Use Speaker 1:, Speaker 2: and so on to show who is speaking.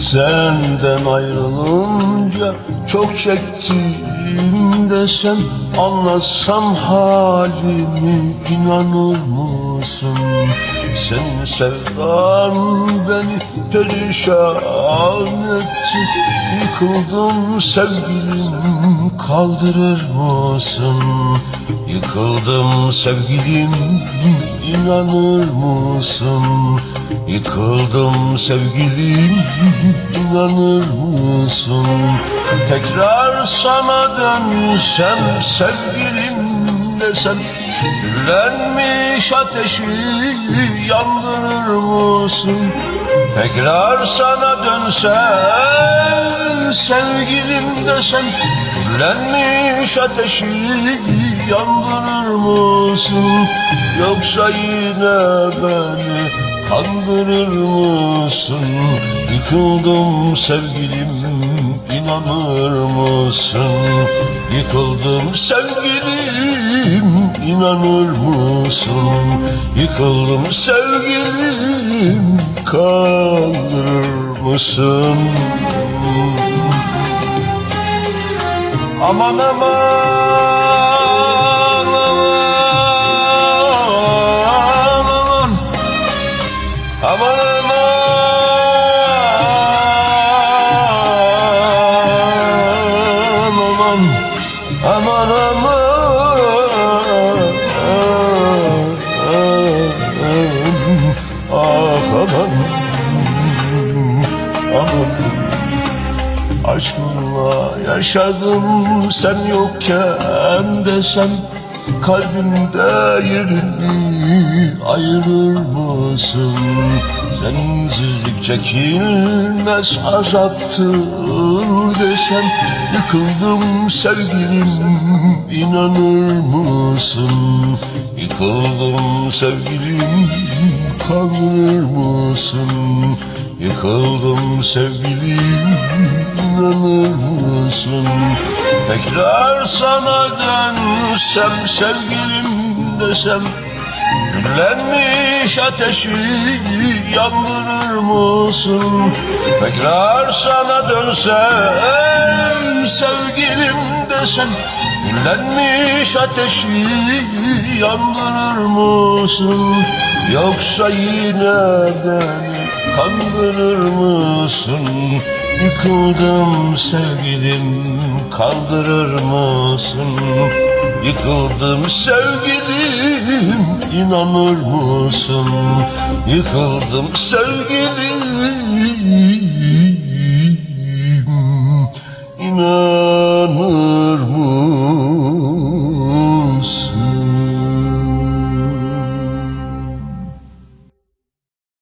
Speaker 1: Senden ayrılınca çok çektim desem Anlatsam halimi inanır mısın? Senin sevdan beni perişan etti Yıkıldım sevgilim kaldırır mısın? Yıkıldım sevgilim inanır mısın? Yıkıldım sevgilim inanır mısın? Tekrar sana dönsem sevgilim desem Küllenmiş ateşi yandırır mısın? Tekrar sana dönsem sevgilim desem Küllenmiş ateşi yandırır mısın? Yoksa yine beni kandırır mısın? Yıkıldım sevgilim inanır mısın? Yıkıldım sevgilim inanır mısın? Yıkıldım sevgilim kandırır mısın? Aman aman Aşkınla yaşadım sen yokken desem Kalbimde yerini ayırır mısın? Sensizlik çekilmez azaptır desem Yıkıldım sevgilim inanır mısın? Yıkıldım sevgilim kandırır mısın? Yıkıldım sevgilim inanır mısın? Tekrar sana dönsem sevgilim desem Küllenmiş ateşi yandırır mısın? Tekrar sana dönsem sevgilim desem Küllenmiş ateşi yandırır mısın? Yoksa yine beni kandırır mısın? Yıkıldım sevgilim kaldırır mısın? Yıkıldım sevgilim inanır mısın? Yıkıldım sevgilim inanır